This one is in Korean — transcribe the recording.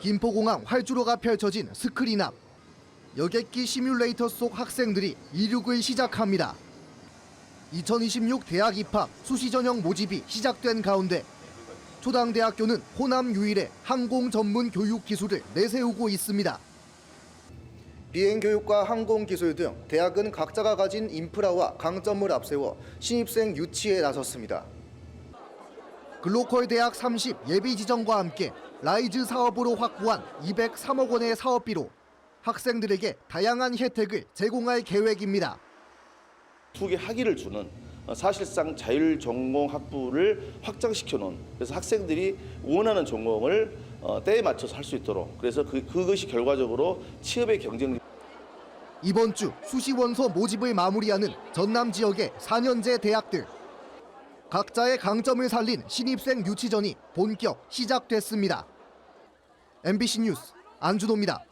김포공항 활주로가 펼쳐진 스크린 앞. 여객기 시뮬레이터 속 학생들이 이륙을 시작합니다. 2026 대학 입학 수시 전형 모집이 시작된 가운데 초당대학교는 호남 유일의 항공 전문 교육 기술을 내세우고 있습니다. 비행 교육과 항공 기술 등 대학은 각자가 가진 인프라와 강점을 앞세워 신입생 유치에 나섰습니다. 글로컬 대학 30 예비 지정과 함께 라이즈 사업으로 확보한 203억 원의 사업비로 학생들에게 다양한 혜택을 제공할 계획입니다. 투기 학위를 주는 어, 사실상 자율 전공 학부를 확장시켜 놓은 그래서 학생들이 원하는 전공을 어, 때에 맞춰서 할 수 있도록 그래서 그, 그것이 결과적으로 취업의 경쟁 이번 주 수시 원서 모집을 마무리하는 전남 지역의 4년제 대학들. 각자의 강점을 살린 신입생 유치전이 본격 시작됐습니다. MBC 뉴스 안준호입니다.